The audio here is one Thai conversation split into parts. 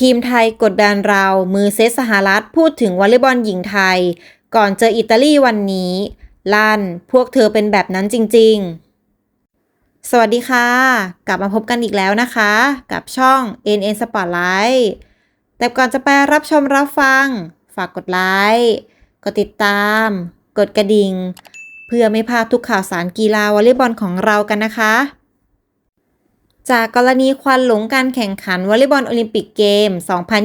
ทีมไทยกดดันเรามือเซตสหรัฐพูดถึงวอลเลย์บอลหญิงไทย ก่อนเจออิตาลีวันนี้ ลั่น พวกเธอเป็นแบบนั้นจริง ๆ สวัสดีค่ะ กลับมาพบกันอีกแล้วนะคะ กับช่อง NN Spotlight แต่ก่อนจะไปรับชมรับฟัง ฝากกดไลค์กดติดตาม กดกระดิ่ง เพื่อไม่พลาดทุกข่าวสารกีฬาวอลเลย์บอลของเรากันนะคะ จากกรณีควันหลงการแข่งขันวอลเลย์บอลโอลิมปิกเกม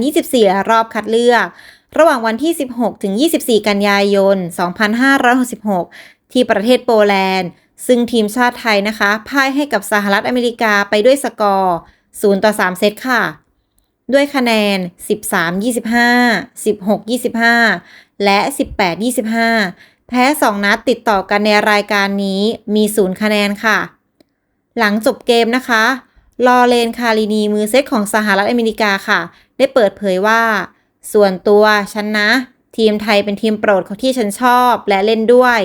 2024 รอบคัดเลือก ระหว่างวันที่ 16 ถึง 24 กันยายน 2566 ที่ประเทศโปแลนด์ ซึ่งทีมชาติไทยนะคะพ่ายให้กับสหรัฐอเมริกาไปด้วยสกอร์ 0 ต่อ 3 เซตค่ะ ด้วยคะแนน 13-25 16-25 และ 18-25 แพ้ 2 นัดติดต่อกันในรายการนี้มี 0 คะแนนค่ะหลังจบเกมนะคะ ลอเลนคารินีมือเซตของสหรัฐอเมริกาค่ะ ได้เปิดเผยว่า ส่วนตัวฉันนะ ทีมไทยเป็นทีมโปรดของที่ฉันชอบและเล่นด้วย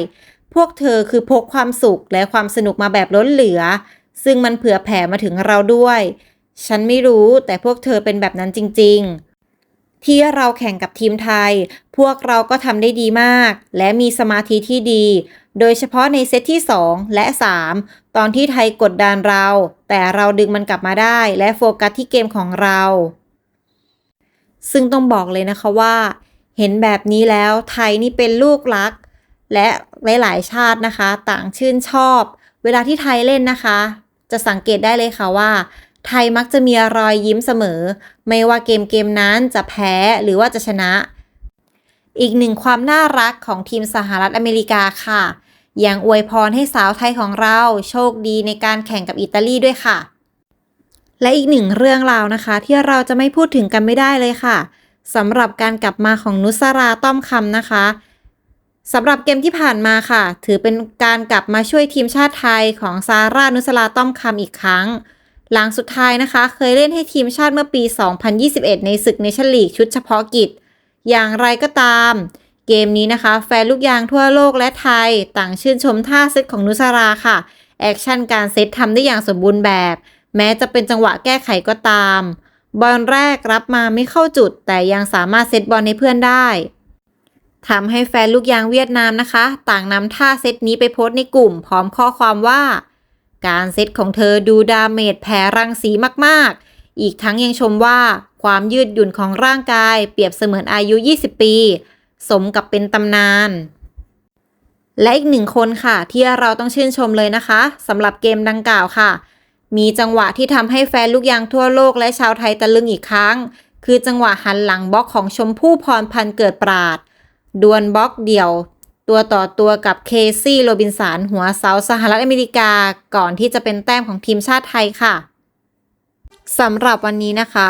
พวกเธอคือพกความสุขและความสนุกมาแบบล้นเหลือ ซึ่งมันเผื่อแผ่มาถึงเราด้วย ฉันไม่รู้แต่พวกเธอเป็นแบบนั้นจริง ๆที่เราแข่งกับทีมไทย พวกเราก็ทำได้ดีมาก และมีสมาธิที่ดี โดยเฉพาะในเซตที่ 2 และ 3 ตอนที่ไทยกดดันเรา แต่เราดึงมันกลับมาได้ และโฟกัสที่เกมของเรา ซึ่งต้องบอกเลยนะคะว่า เห็นแบบนี้แล้วไทยนี่เป็นลูกรัก และหลายๆชาตินะคะ ต่างชื่นชอบ เวลาที่ไทยเล่นนะคะ จะสังเกตได้เลยค่ะว่า ไทยมักจะมีรอยยิ้มเสมอ ไม่ว่าเกมเกมนั้นจะแพ้หรือว่าจะชนะ อีกหนึ่งความน่ารักของทีมสหรัฐอเมริกาค่ะยังอวยพรให้สาวไทยของเราโชคดีในการแข่งกับอิตาลีด้วยค่ะ และอีกหนึ่งเรื่องราวนะคะ ที่เราจะไม่พูดถึงกันไม่ได้เลยค่ะสำหรับการกลับมาของนุสราต้อมคำนะคะสำหรับเกมที่ผ่านมาค่ะ ถือเป็นการกลับมาช่วยทีมชาติไทยของซาร่านุสราต้อมคำอีกครั้ง หลังสุดท้ายนะคะ เคยเล่นให้ทีมชาติเมื่อปี 2021 ในศึกเนชั่นลีกชุดเฉพาะกิจ อย่างไรก็ตาม เกมนี้นะคะ แฟนลูกยางทั่วโลกและไทย ต่างชื่นชมท่าเซตของนุสราค่ะ แอคชั่นการเซตทำได้อย่างสมบูรณ์แบบ แม้จะเป็นจังหวะแก้ไขก็ตาม บอลแรกรับมาไม่เข้าจุด แต่ยังสามารถเซตบอลให้เพื่อนได้ทำให้แฟนลูกยางเวียดนามนะคะ ต่างนำท่าเซตนี้ไปโพสต์ในกลุ่ม พร้อมข้อความว่า การเซตของเธอดูดาเมจแผ่รังสีมากๆ อีกทั้งยังชมว่า ความยืดหยุ่นของร่างกายเปรียบเสมือนอายุ 20 ปี สมกับเป็นตำนาน และอีกหนึ่งคนค่ะ ที่เราต้องชื่นชมเลยนะคะสำหรับเกมดังกล่าวค่ะ มีจังหวะที่ทำให้แฟนลูกยางทั่วโลกและชาวไทยตะลึงอีกครั้ง คือจังหวะหันหลังบล็อกของชมพู่พรพันเกิดปราดดวลบล็อกเดี่ยว ตัวต่อตัวกับเคซี่โรบินสันหัวเสาสหรัฐอเมริกา ก่อนที่จะเป็นแต้มของทีมชาติไทยค่ะสำหรับวันนี้นะคะ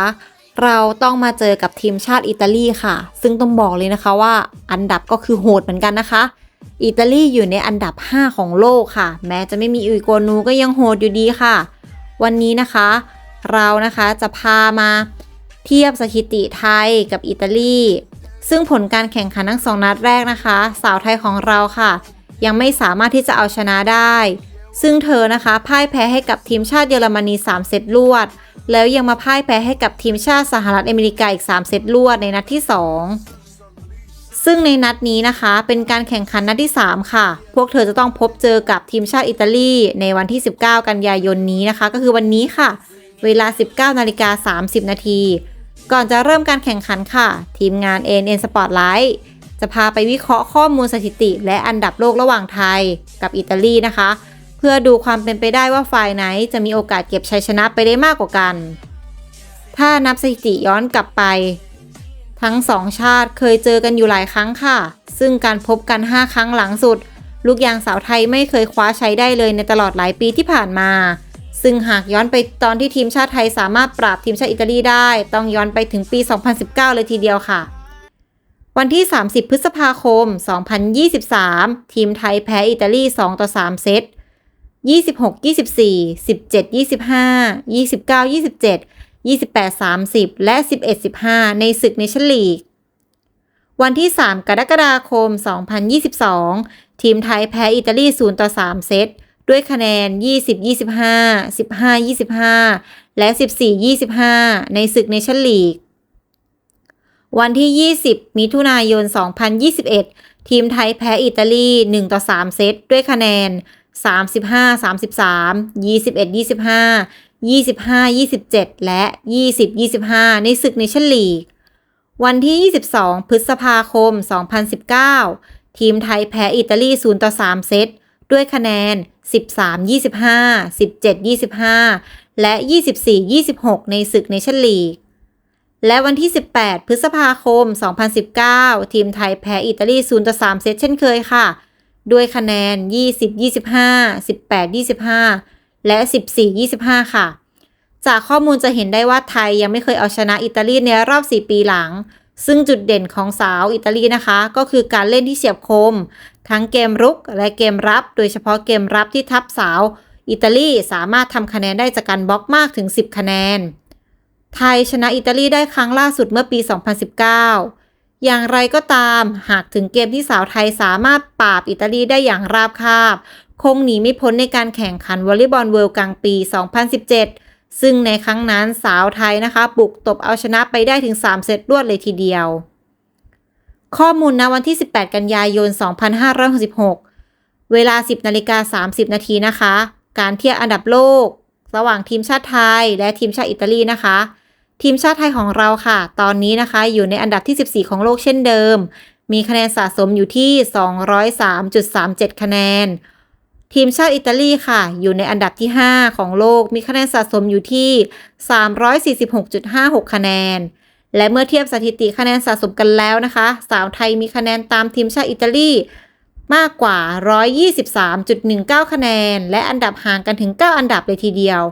เราต้องมาเจอกับทีมชาติอิตาลีค่ะ ซึ่งต้องบอกเลยนะคะว่าอันดับก็คือโหดเหมือนกันนะคะ อิตาลีอยู่ในอันดับ 5 ของโลกค่ะ แม้จะไม่มีอุยโกนูก็ยังโหดอยู่ดีค่ะ วันนี้นะคะ เรานะคะจะพามาเทียบสถิติไทยกับอิตาลี ซึ่งผลการแข่งขันทั้งสองนัดแรกนะคะ สาวไทยของเราค่ะ ยังไม่สามารถที่จะเอาชนะได้ ซึ่งเธอนะคะพ่ายแพ้ให้กับทีมชาติเยอรมนี 3 เซตรวด แล้วยังมาพ่ายแพ้ให้กับทีมชาติสหรัฐอเมริกาอีก 3 เซตรวดในนัดที่ 2 ซึ่งในนัดนี้นะคะเป็นการแข่งขันนัดที่ 3 ค่ะ พวกเธอจะต้องพบเจอกับทีมชาติอิตาลีในวันที่ 19 กันยายนนี้นะคะ ก็คือวันนี้ค่ะ เวลา 19นาฬิกา30 นาทีก่อนจะเริ่มการแข่งขันค่ะ ทีมงาน ANN Spotlight จะพาไปวิเคราะห์ข้อมูลสถิติ และอันดับโลกระหว่างไทยกับอิตาลีนะคะ เพื่อดูความเป็นไปได้ว่าฝ่ายไหนจะมีโอกาสเก็บชัยชนะไปได้มากกว่ากัน ถ้านับสถิติย้อนกลับไป ทั้งสองชาติเคยเจอกันอยู่หลายครั้งค่ะ ซึ่งการพบกัน 5 ครั้งหลังสุด ลูกยางสาวไทยไม่เคยคว้าใช้ได้เลยในตลอดหลายปีที่ผ่านมา ซึ่งหากย้อนไปตอนที่ทีมชาติไทยสามารถปราบทีมชาติอิตาลีได้ ต้องย้อนไปถึงปี 2019 เลยทีเดียวค่ะวันที่ 30 พฤษภาคม 2023 ทีมไทยแพ้อิตาลี 2 ต่อ 3 เซต 26 24 17 25 29 27 28 30และ11 15ในศึกเนชั่นลีก วันที่3กรกฎาคม2022ทีมไทยแพ้อิตาลี0ต่อ3เซต ด้วยคะแนน20 25 15 25และ14 25ในศึกเนชั่นลีก วันที่20มิถุนายน2021ทีมไทยแพ้อิตาลี1ต่อ3เซต ด้วยคะแนน 35 33 21 25 25 27 และ 20 25 ในศึกเนชั่นลีก วันที่ 22 พฤษภาคม 2019 ทีมไทยแพ้อิตาลี 0 ต่อ 3 เซต ด้วยคะแนน 13 25 17 25 และ 24 26 ในศึกเนชั่นลีก และวันที่ 18 พฤษภาคม 2019 ทีมไทยแพ้อิตาลี 0 ต่อ 3 เซตเช่นเคยค่ะ ด้วยคะแนน 20 25 18 25 และ 14 25 ค่ะ จากข้อมูลจะเห็นได้ว่าไทยยังไม่เคยเอาชนะอิตาลีในรอบ 4 ปีหลัง ซึ่งจุดเด่นของสาวอิตาลีนะคะ ก็คือการเล่นที่เฉียบคม ทั้งเกมรุกและเกมรับ โดยเฉพาะเกมรับที่ทับสาว อิตาลีสามารถทำคะแนนได้จากการบล็อกมากถึง 10 คะแนน ไทยชนะอิตาลีได้ครั้งล่าสุดเมื่อปี 2019 อย่างไรก็ตาม หากถึงเกมที่สาวไทยสามารถปราบอิตาลีได้อย่างราบคาบ คงหนีไม่พ้นในการแข่งขันวอลเลย์บอลเวิลด์กลางปี 2017 ซึ่งในครั้งนั้นสาวไทยนะคะ บุกตบเอาชนะไปได้ถึง 3 เซตรวดเลยทีเดียว ข้อมูลณวันที่ 18 กันยายน 2566 เวลา 10นาฬิกา30 นาทีนะคะ การเทียบอันดับโลก ระหว่างทีมชาติไทยและทีมชาติอิตาลีนะคะ ทีมชาติไทยของเราค่ะ ตอนนี้นะคะอยู่ในอันดับที่ 14 ของโลกเช่นเดิม มีคะแนนสะสมอยู่ที่ 203.37 คะแนน ทีมชาติอิตาลีค่ะ อยู่ในอันดับที่ 5 ของโลก มีคะแนนสะสมอยู่ที่ 346.56 คะแนน และเมื่อเทียบสถิติคะแนนสะสมกันแล้วนะคะ สาวไทยมีคะแนนตามทีมชาติอิตาลีมากกว่า 123.19 คะแนน และอันดับห่างกันถึง 9 อันดับเลยทีเดียว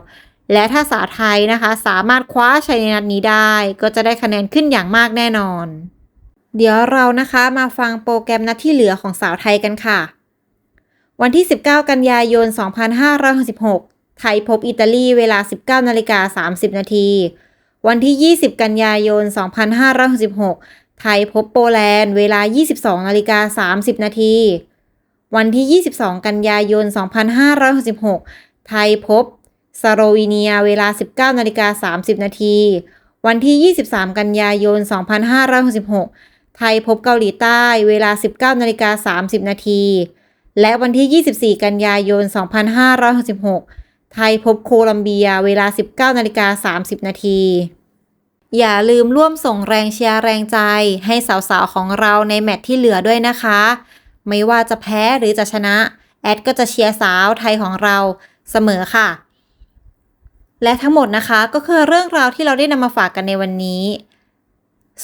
และถ้าสาวไทยนะคะสามารถคว้าชัยในนัดนี้ได้ ก็จะได้คะแนนขึ้นอย่างมากแน่นอน เดี๋ยวเรานะคะมาฟังโปรแกรมนัดที่เหลือของสาวไทยกันค่ะ วันที่ 19 กันยายน 2566 ไทยพบอิตาลีเวลา 19นาฬิกา30 นาที วันที่ 20 กันยายน 2566 ไทยพบโปแลนด์เวลา 22นาฬิกา30 นาที วันที่ 22 กันยายน 2566 ไทยพบ สโลวีเนียเวลา 19นาฬิกา30 นาที วันที่ 23 กันยายน 2566 ไทยพบเกาหลีใต้เวลา 19นาฬิกา30 นาที และวันที่ 24 กันยายน 2566 ไทยพบโคลัมเบียเวลา 19นาฬิกา30 นาที อย่าลืมร่วมส่งแรงเชียร์แรงใจให้สาวๆ ของเราในแมตช์ที่เหลือด้วยนะคะ ไม่ว่าจะแพ้หรือจะชนะ แอดก็จะเชียร์สาวไทยของเราเสมอค่ะ และทั้งหมดนะคะก็คือเรื่องราวที่เราได้นำมาฝากกันในวันนี้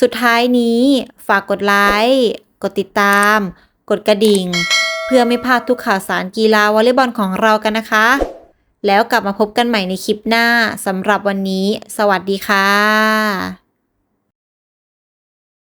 สุดท้ายนี้ฝากกดไลค์กดติดตาม กดกระดิ่ง เพื่อไม่พลาดทุกข่าวสารกีฬาวอลเลย์บอลของเรากันนะคะ แล้วกลับมาพบกันใหม่ในคลิปหน้าสำหรับวันนี้ สวัสดีค่ะ